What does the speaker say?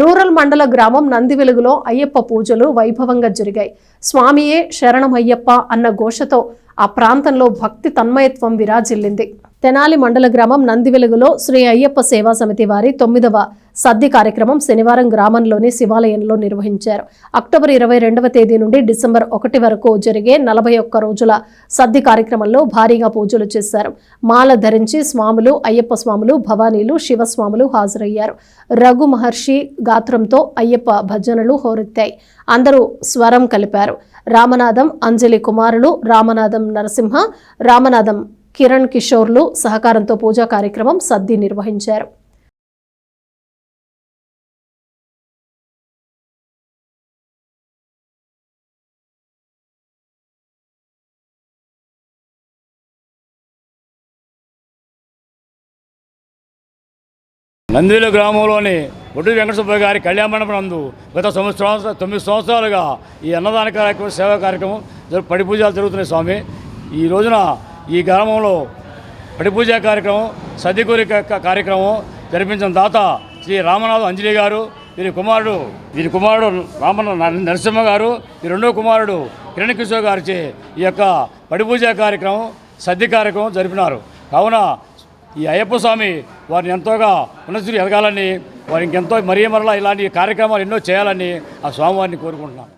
Rural మండల గ్రామం నందివెలుగులో అయ్యప్ప పూజలు వైభవంగా జరిగాయి. స్వామియే శరణమయ్యప్ప అన్న ఘోషతో ఆ ప్రాంతంలో భక్తి తన్మయత్వం విరాజిల్లింది. తెనాలి మండల గ్రామం నందివెలుగులో శ్రీ అయ్యప్ప సేవా సమితి వారి తొమ్మిదవ సద్ది కార్యక్రమం శనివారం గ్రామంలోని శివాలయంలో నిర్వహించారు. అక్టోబర్ ఇరవై రెండవ తేదీ నుండి డిసెంబర్ ఒకటి వరకు జరిగే నలభై ఒక్క రోజుల సద్ది కార్యక్రమంలో భారీగా పూజలు చేశారు. మాల ధరించి స్వాములు అయ్యప్ప స్వాములు భవానీలు శివస్వాములు హాజరయ్యారు. రఘు మహర్షి గాత్రంతో అయ్యప్ప భజనలు హోరెత్తాయి. అందరూ స్వరం కలిపారు. రామనాథం అంజలి కుమారులు రామనాథం నరసింహ రామనాథం కిరణ్ కిషోర్లు సహకారంతో పూజా కార్యక్రమం సద్ది నిర్వహించారు. నందిలో గ్రామంలోని ఒడ్డు వెంకటసుబ్బయ్య గారి కళ్యాణ మండపం నందు గత తొమ్మిది సంవత్సరాలు తొమ్మిది సంవత్సరాలుగా ఈ అన్నదాన కార్యక్రమం సేవా కార్యక్రమం పడి పూజలు జరుగుతున్నాయి స్వామి. ఈ రోజున ఈ గ్రామంలో పడి పూజ కార్యక్రమం సదికూరి కార్యక్రమం జరిపించిన దాత శ్రీ రామనాథ్ అంజలి గారు వీరి కుమారుడు వీరి కుమారుడు రామ నరసింహ గారు ఈ రెండో కుమారుడు కిరణ్ కిషోర్ గారిచే ఈ యొక్క పడి పూజ కార్యక్రమం సద్ది కార్యక్రమం జరిపినారు. కావున ఈ అయ్యప్ప స్వామి వారిని ఎంతోగా ఉన్నతులు ఎదగాలని వారికి ఎంతో మరీ మరలా ఇలాంటి కార్యక్రమాలు ఎన్నో చేయాలని ఆ స్వామివారిని కోరుకుంటున్నాను.